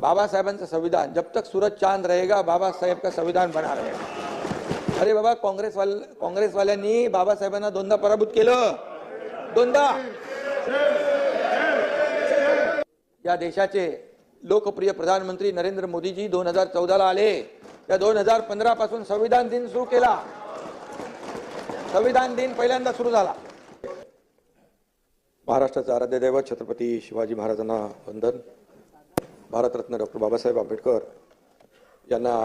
बाबा साहेबांचं संविधान. जब तक सूरज चांद रहेगा बाबासाहेब का संविधान बना रहेगा. अरे बाबा काँग्रेसवाल काँग्रेसवाल्यांनी बाबासाहेबांना दोनदा पराभूत केलं. दोनदा. या देशाचे लोकप्रिय प्रधानमंत्री नरेंद्र मोदीजी दोन हजार चौदाला आले. त्या दोन हजार पंधरा पासून संविधान दिन सुरू केला. संविधान दिन पहिल्यांदा सुरू झाला. महाराष्ट्राचं आराध्य दैवत छत्रपती शिवाजी महाराजांना वंदन. भारतरत्न डॉक्टर बाबासाहेब आंबेडकर यांना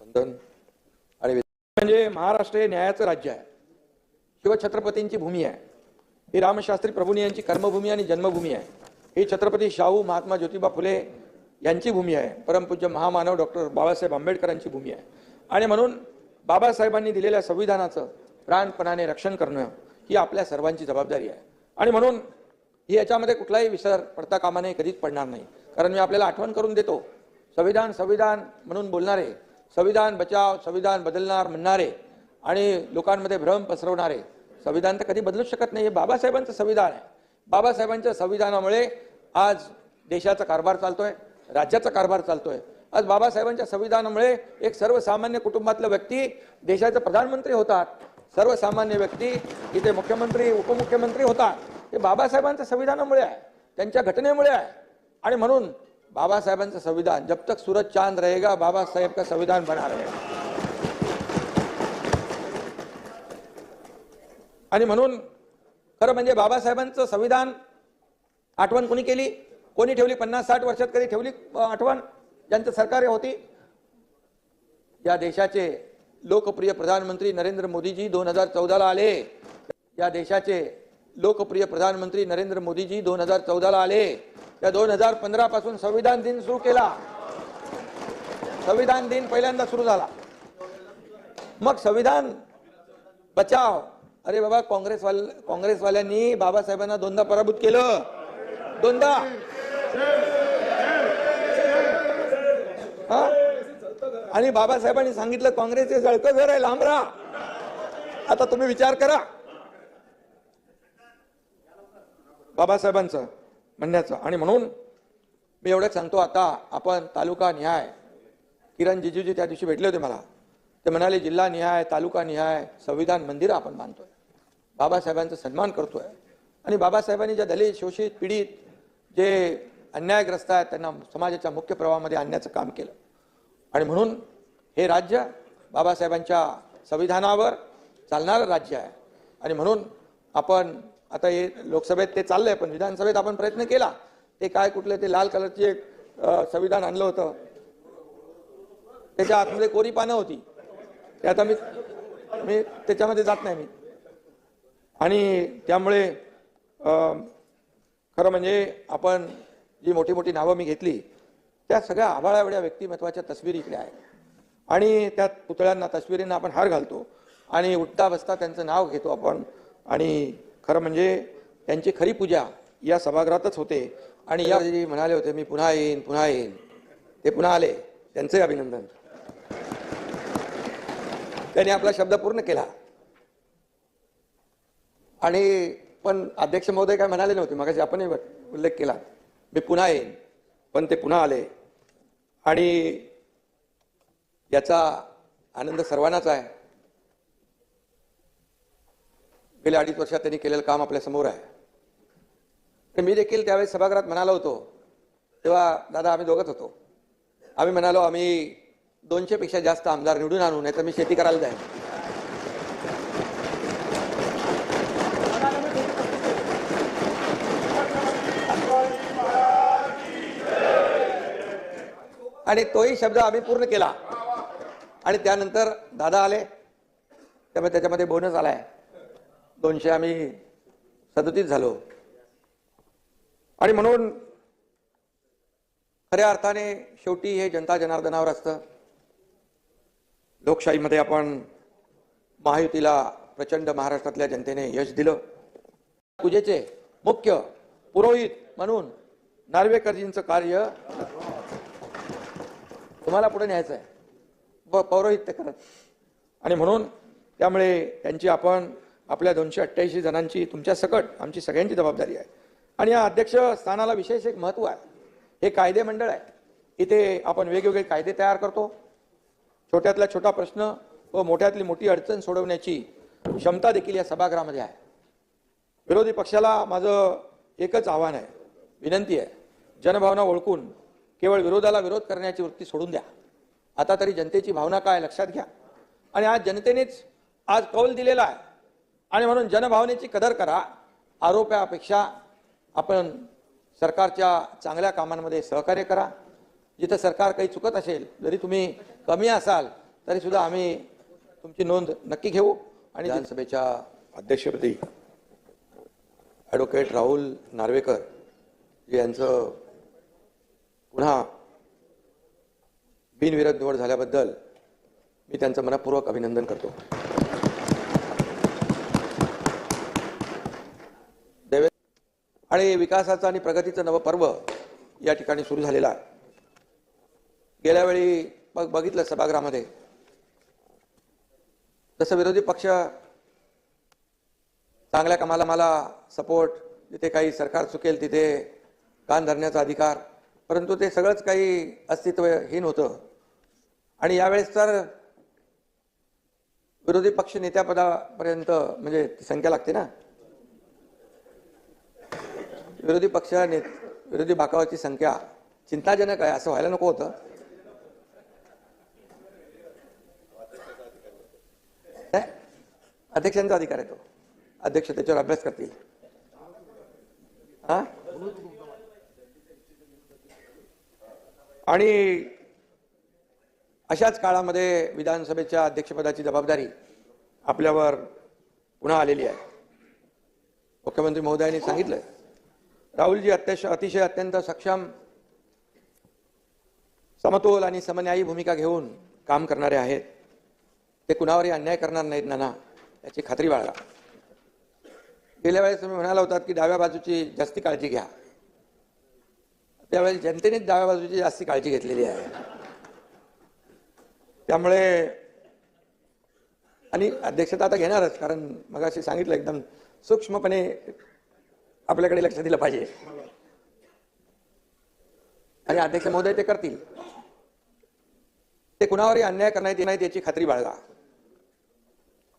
वंदन. आणि म्हणजे महाराष्ट्र हे न्यायाचं राज्य आहे. शिवछत्रपतींची भूमी आहे. ही रामशास्त्री प्रभूंनी यांची कर्मभूमी आणि जन्मभूमी आहे. ही छत्रपती शाहू महात्मा ज्योतिबा फुले यांची भूमी आहे. परमपूज्य महामानव डॉक्टर बाबासाहेब आंबेडकरांची भूमी आहे. आणि म्हणून बाबासाहेबांनी दिलेल्या संविधानाचं प्राणपणाने रक्षण करणं ही आपल्या सर्वांची जबाबदारी आहे. आणि म्हणून ही याच्यामध्ये कुठलाही विसर पडता कामा नये कधीच पडणार नाही. कारण मी आपल्याला आठवण करून देतो संविधान संविधान म्हणून बोलणारे संविधान बचाव संविधान बदलणार म्हणणारे आणि लोकांमध्ये भ्रम पसरवणारे संविधान तर कधी बदलूच शकत नाही. हे बाबासाहेबांचं संविधान आहे. बाबासाहेबांच्या संविधानामुळे आज देशाचा कारभार चालतो आहे राज्याचा कारभार चालतो आहे आज बाबासाहेबांच्या संविधानामुळे एक सर्वसामान्य कुटुंबातला व्यक्ती देशाचे प्रधानमंत्री होतात. सर्वसामान्य व्यक्ती इथे मुख्यमंत्री उपमुख्यमंत्री होतात. हे बाबासाहेबांच्या संविधानामुळे आहे त्यांच्या घटनेमुळे आहे. आणि म्हणून बाबासाहेबांचं संविधान जब तक सूरज चांद रहेगा बाबासाहेब का संविधान बना रहेगा. आणि म्हणून खरं म्हणजे बाबासाहेबांचं संविधान आठवण कोणी केली? कोणी ठेवली? पन्नास साठ वर्षात कधी ठेवली आठवण? ज्यांचं सरकार होती. या देशाचे लोकप्रिय प्रधानमंत्री नरेंद्र मोदीजी दोन हजार चौदाला आले. या देशाचे लोकप्रिय प्रधानमंत्री नरेंद्र मोदीजी दोन हजार चौदाला आले. त्या दोन हजार पंधरा पासून संविधान दिन सुरू केला. संविधान दिन पहिल्यांदा सुरू झाला. मग संविधान बचाव. अरे बाबा काँग्रेसवाल काँग्रेसवाल्यांनी बाबासाहेबांना दोनदा पराभूत केलं. दोनदा. हा? आणि बाबासाहेबांनी सांगितलं काँग्रेसचे जळकं घर आहे लांब राहा. आता तुम्ही विचार करा. बाबासाहेबांचं म्हणण्याचं. आणि म्हणून मी एवढंच सांगतो आता आपण तालुका निहाय किरण जिजूजी त्या दिवशी भेटले होते मला. ते म्हणाले जिल्हा निहाय तालुका निहाय संविधान मंदिर आपण मानतोय बाबासाहेबांचा सन्मान करतोय. आणि बाबासाहेबांनी ज्या दलित शोषित पीडित जे अन्यायग्रस्त आहेत त्यांना समाजाच्या मुख्य प्रवाहामध्ये आणण्याचं काम केलं. आणि म्हणून हे राज्य बाबासाहेबांच्या संविधानावर चालणारं राज्य आहे. आणि म्हणून आपण आता हे लोकसभेत ते चाललंय पण विधानसभेत आपण प्रयत्न केला. ते काय कुठले ते लाल कलरची एक संविधान आणलं होतं. त्याच्या आतमध्ये कोरी पानं होती. ते आता मी मी त्याच्यामध्ये जात नाही मी. आणि त्यामुळे खरं म्हणजे आपण जी मोठी मोठी नावं मी घेतली त्या सगळ्या आभाळावेड्या व्यक्तिमत्वाच्या तस्विरी इकडे आहेत. आणि त्या पुतळ्यांना तस्विरींना आपण हार घालतो. आणि उठता बसता त्यांचं नाव घेतो आपण. आणि खरं म्हणजे त्यांची खरी पूजा या सभागृहातच होते. आणि या म्हणाले होते मी पुन्हा येईन पुन्हा येईन. ते पुन्हा आले. त्यांचंही अभिनंदन. त्यांनी आपला शब्द पूर्ण केला. आणि पण अध्यक्ष महोदय काय म्हणाले नव्हते? मग आपणही उल्लेख केला. मी पुन्हा येईन. पण ते पुन्हा आले. आणि याचा आनंद सर्वांनाच आहे. गेल्या अडीच वर्षात त्यांनी केलेलं काम आपल्यासमोर आहे. तर मी देखील त्यावेळेस सभागृहात म्हणालो होतो तेव्हा दादा आम्ही दोघंच होतो. आम्ही म्हणालो आम्ही दोनशेपेक्षा जास्त आमदार निवडून आणू नाही तर मी शेती करायला जाईन. आणि तोही शब्द आम्ही पूर्ण केला. आणि त्यानंतर दादा आले. त्यामुळे त्याच्यामध्ये बोनस आलाय. दोनशे आम्ही सदतीस झालो. आणि म्हणून खऱ्या अर्थाने शेवटी हे जनता जनार्दनावर असतं. लोकशाहीमध्ये आपण महायुतीला प्रचंड महाराष्ट्रातल्या जनतेने यश दिलं. पूजेचे मुख्य पुरोहित म्हणून नार्वेकरजींचं कार्य तुम्हाला पुढे न्यायचं आहे. व पौरोहित्य करत. आणि म्हणून त्यामुळे त्यांची आपण आपल्या दोनशे अठ्ठ्याऐंशी जणांची तुमच्या सकट आमची सगळ्यांची जबाबदारी आहे. आणि या अध्यक्ष स्थानाला विशेष एक महत्त्व आहे. हे कायदे मंडळ आहे. इथे आपण वेगवेगळे कायदे तयार करतो. छोट्यातला छोटा प्रश्न व मोठ्यातली मोठी अडचण सोडवण्याची क्षमता देखील या सभागृहामध्ये आहे. विरोधी पक्षाला माझं एकच आव्हान आहे विनंती आहे. जनभावना ओळखून केवळ विरोधाला विरोध करण्याची वृत्ती सोडून द्या. आता तरी जनतेची भावना काय लक्षात घ्या. आणि आज जनतेनेच आज कौल दिलेला आहे. आणि म्हणून जनभावनेची कदर करा. आरोपापेक्षा आपण सरकारच्या चांगल्या कामांमध्ये सहकार्य करा. जिथं सरकार काही चुकत असेल जरी तुम्ही कमी असाल तरी सुद्धा आम्ही तुमची नोंद नक्की घेऊ. आणि विधानसभेच्या अध्यक्षपदी ॲडव्होकेट राहुल नार्वेकर यांचं पुन्हा बिनविरोध निवड झाल्याबद्दल मी त्यांचं मनपूर्वक अभिनंदन करतो. आणि विकासाचं आणि प्रगतीचं नवं पर्व या ठिकाणी सुरू झालेला आहे. गेल्या वेळी बघ बघितलं सभागृहामध्ये. जसं विरोधी पक्ष चांगल्या कामाला मला सपोर्ट जिथे काही सरकार चुकेल तिथे कान धरण्याचा अधिकार परंतु ते सगळंच काही अस्तित्वहीन होतं. आणि यावेळेस तर विरोधी पक्ष नेत्यापदापर्यंत म्हणजे संख्या लागते ना. विरोधी पक्ष ने विरोधी बाकावाची संख्या चिंताजनक आहे असं व्हायला नको होतं. अध्यक्षांचा अधिकार आहे तो. अध्यक्ष त्याच्यावर अभ्यास करतील. हा? आणि अशाच काळामध्ये विधानसभेच्या अध्यक्षपदाची जबाबदारी आपल्यावर पुन्हा आलेली आहे. मुख्यमंत्री महोदयांनी सांगितलंय. राहुलजी अत्यश अतिशय अत्यंत सक्षम समतोल आणि समन्यायी भूमिका घेऊन काम करणारे आहेत. ते कुणावरही अन्याय करणार नाहीत नाना याची खात्री बाळगा. गेल्या वेळेस तुम्ही म्हणाला होतात की डाव्या बाजूची जास्ती काळजी घ्या. त्यावेळेस जनतेनेच डाव्या बाजूची जास्ती काळजी घेतलेली आहे. त्यामुळे आणि अध्यक्षता आता घेणारच कारण मग अशी सांगितलं एकदम सूक्ष्मपणे आपल्याकडे लक्ष दिलं पाहिजे. आणि अध्यक्ष महोदय ते करतील. ते कुणावरही अन्याय करण्यात येत नाही याची खात्री बाळगा.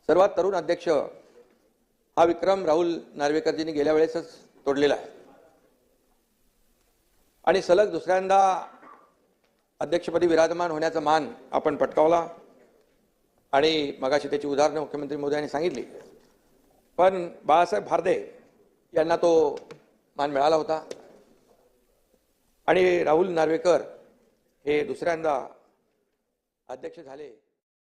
सर्वात तरुण अध्यक्ष हा विक्रम राहुल नार्वेकरजींनी गेल्या वेळेसच तोडलेला आहे. आणि सलग दुसऱ्यांदा अध्यक्षपदी विराजमान होण्याचा मान आपण पटकावला. आणि मगाशी त्याची उदाहरणं मुख्यमंत्री मोदयांनी सांगितली. पण बाळासाहेब भारदे यांना तो मान मिळाला होता. आणि राहुल नार्वेकर हे दुसऱ्यांदा अध्यक्ष झाले.